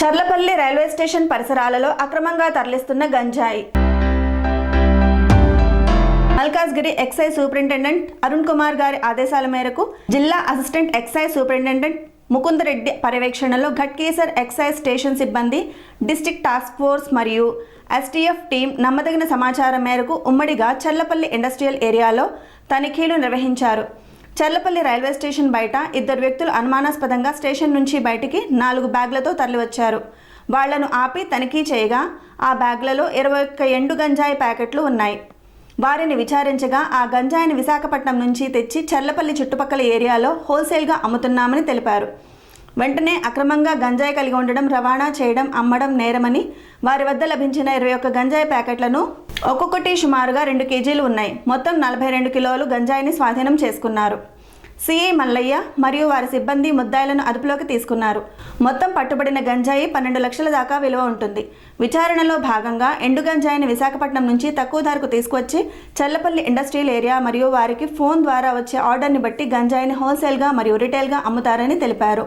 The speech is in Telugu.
చర్లపల్లి రైల్వే స్టేషన్ పరిసరాలలో అక్రమంగా తరలిస్తున్న గంజాయి. మల్కాజ్గిరి ఎక్సైజ్ సూపరింటెండెంట్ అరుణ్ కుమార్ గారి ఆదేశాల మేరకు జిల్లా అసిస్టెంట్ ఎక్సైజ్ సూపరింటెండెంట్ ముకుందరెడ్డి పర్యవేక్షణలో ఘట్కేసర్ ఎక్సైజ్ స్టేషన్ సిబ్బంది డిస్టిక్ టాస్క్ ఫోర్స్ మరియు ఎస్టీఎఫ్ టీం నమ్మదగిన సమాచారం మేరకు ఉమ్మడిగా చల్లపల్లి ఇండస్ట్రియల్ ఏరియాలో తనిఖీలు నిర్వహించారు. చర్లపల్లి రైల్వే స్టేషన్ బయట ఇద్దరు వ్యక్తులు అనుమానాస్పదంగా స్టేషన్ నుంచి బయటికి నాలుగు బ్యాగ్లతో తరలివచ్చారు. వాళ్ళను ఆపి తనిఖీ చేయగా ఆ బ్యాగ్లలో ఇరవై ఒక్క ఎండు గంజాయి ప్యాకెట్లు ఉన్నాయి. వారిని విచారించగా ఆ గంజాయిని విశాఖపట్నం నుంచి తెచ్చి చర్లపల్లి చుట్టుపక్కల ఏరియాలో హోల్సేల్గా అమ్ముతున్నామని తెలిపారు. వెంటనే అక్రమంగా గంజాయి కలిగి ఉండడం రవాణా చేయడం అమ్మడం నేరమని వారి వద్ద లభించిన ఇరవై ఒక్క గంజాయి ప్యాకెట్లను ఒక్కొక్కటి సుమారుగా రెండు కేజీలు ఉన్నాయి. మొత్తం నలభై రెండు కిలోలు గంజాయిని స్వాధీనం చేసుకున్నారు. సిఐ మల్లయ్య మరియు వారి సిబ్బంది ముద్దాయిలను అదుపులోకి తీసుకున్నారు. మొత్తం పట్టుబడిన గంజాయి పన్నెండు లక్షల దాకా విలువ ఉంటుంది. విచారణలో భాగంగా ఎండు గంజాయిని విశాఖపట్నం నుంచి తక్కువ ధరకు తీసుకువచ్చి చల్లపల్లి ఇండస్ట్రియల్ ఏరియా మరియు వారికి ఫోన్ ద్వారా వచ్చే ఆర్డర్ని బట్టి గంజాయిని హోల్సేల్గా మరియు రిటైల్గా అమ్ముతారని తెలిపారు.